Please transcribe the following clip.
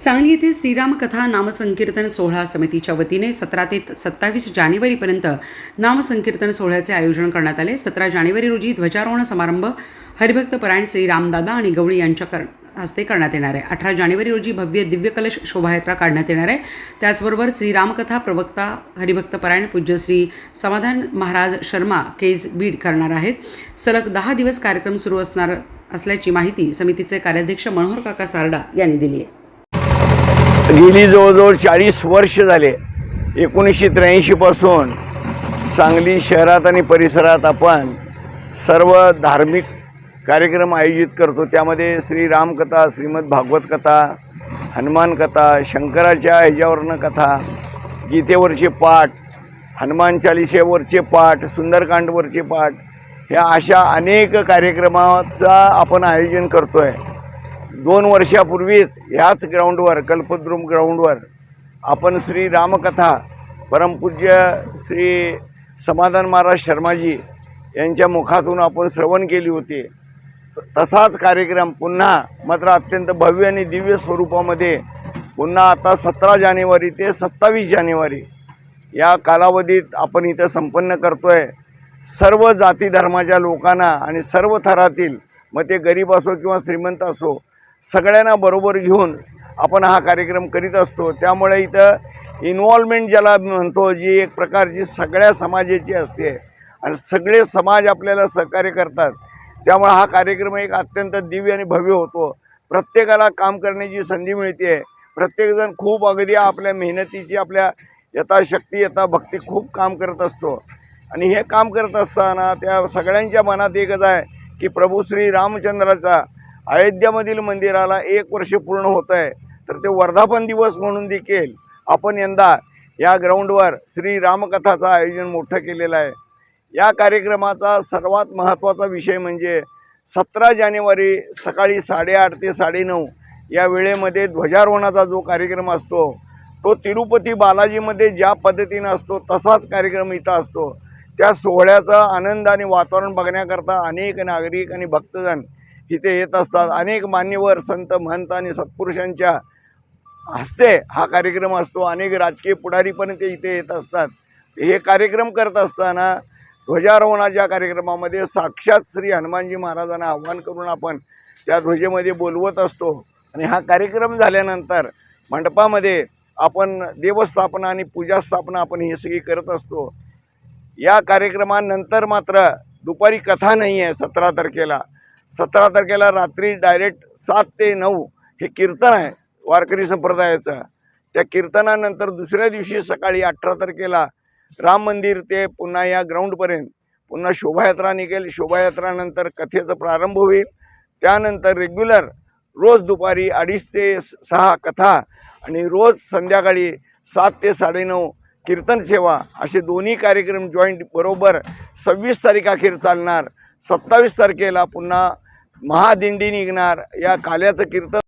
सांगली येथे श्रीराम कथा नामसंकीर्तन सोहळा समितीच्या वतीने सतरा ते सत्तावीस जानेवारीपर्यंत नामसंकीर्तन सोहळ्याचे आयोजन करण्यात आले. सतरा जानेवारी रोजी ध्वजारोहण समारंभ हरिभक्त परायण श्री रामदादा आणि गवळी यांच्या कर हस्ते करण्यात येणार आहे. अठरा जानेवारी रोजी भव्य दिव्य कलश शोभायात्रा काढण्यात येणार आहे. त्याचबरोबर श्री रामकथा प्रवक्ता हरिभक्त परायण पूज्य श्री समाधान महाराज शर्मा केज बीड करणार आहेत. सलग दहा दिवस कार्यक्रम सुरू असणार असल्याची माहिती समितीचे कार्याध्यक्ष मनोहर काका सारडा यांनी दिली आहे. गेली जवळजवळ चाळीस वर्ष झाले. एकोणीसशे त्र्याऐंशीपासून सांगली शहरात आणि परिसरात आपण सर्व धार्मिक कार्यक्रम आयोजित करतो. त्यामध्ये श्री रामकथा श्रीमद भागवत कथा हनुमान कथा शंकराच्या ह्याच्यावरनं कथा गीतेवरचे पाठ हनुमान चालिसेवरचे पाठ सुंदरकांडवरचे पाठ ह्या अशा अनेक कार्यक्रमाचा आपण आयोजन करतो आहे दोन वर्षापूर्वीच ह्याच ग्राउंडवर कल्पद्रुम ग्राउंडवर आपण श्री रामकथा परमपूज्य श्री समाधान महाराज शर्माजी यांच्या मुखातून आपण श्रवण केली होती. त- तसाच कार्यक्रम पुन्हा मात्र अत्यंत भव्य आणि दिव्य स्वरूपामध्ये पुन्हा आता सतरा जानेवारी ते सत्तावीस जानेवारी या कालावधीत आपण इथं संपन्न करतो आहे सर्व जाती धर्माच्या लोकांना आणि सर्व थरातील मग ते गरीब असो किंवा श्रीमंत असो सगळ्यांना बरोबर घेऊन आपण हा कार्यक्रम करीत असतो. त्यामुळे इथं इन्व्हॉल्वमेंट ज्याला म्हणतो जी एक प्रकारची सगळ्या समाजाची असते आणि सगळे समाज आपल्याला सहकार्य करतात. त्यामुळे हा कार्यक्रम एक अत्यंत दिव्य आणि भव्य होतो. प्रत्येकाला काम करण्याची संधी मिळते. प्रत्येकजण खूप अगदी आपल्या मेहनतीची आपल्या यथाशक्ती यथाभक्ती खूप काम करत असतो. आणि हे काम करत असताना त्या सगळ्यांच्या मनात एकच आहे की प्रभू श्री रामचंद्राचा अयोध्यामधील मंदिराला एक वर्ष पूर्ण होत आहे. तर ते वर्धापन दिवस म्हणून देखील आपण यंदा या ग्राउंडवर श्री रामकथाचं आयोजन मोठं केलेलं आहे. या कार्यक्रमाचा सर्वात महत्त्वाचा विषय म्हणजे सतरा जानेवारी सकाळी साडेआठ ते साडेनऊ या वेळेमध्ये ध्वजारोहणाचा जो कार्यक्रम असतो तो तिरुपती बालाजीमध्ये ज्या पद्धतीनं असतो तसाच कार्यक्रम इथं असतो. त्या सोहळ्याचा आनंद आणि वातावरण बघण्याकरता अनेक नागरिक आणि भक्तजण इथे येत असतात. अनेक मान्यवर संत महंत आणि सत्पुरुषांच्या हस्ते हा कार्यक्रम असतो. अनेक राजकीय पुढारी पण ते इथे येत असतात. हे कार्यक्रम करत असताना ध्वजारोहणाच्या कार्यक्रमामध्ये साक्षात श्री हनुमानजी महाराजांना आव्हान करून आपण त्या ध्वजेमध्ये बोलवत असतो. आणि हा कार्यक्रम झाल्यानंतर मंडपामध्ये आपण देवस्थापना आणि पूजास्थापना आपण हे सगळी करत असतो. या कार्यक्रमानंतर मात्र दुपारी कथा नाही आहे सतरा तारखेला. सतरा तारखेला रात्री डायरेक्ट सात ते नऊ हे कीर्तन आहे वारकरी संप्रदायाचं. त्या कीर्तनानंतर दुसऱ्या दिवशी सकाळी अठरा तारखेला राम मंदिर ते पुन्हा या ग्राउंडपर्यंत पुन्हा शोभायात्रा निघेल. शोभायात्रानंतर कथेचा प्रारंभ होईल. त्यानंतर रेग्युलर रोज दुपारी अडीच ते स- सहा कथा आणि रोज संध्याकाळी सात ते साडेनऊ कीर्तन सेवा असे दोन्ही कार्यक्रम जॉईंट बरोबर सव्वीस तारीखाखेर चालणार. सत्तावीस तारखेला पुन्हा महादिंडी निघणार या काल्याचं कीर्तन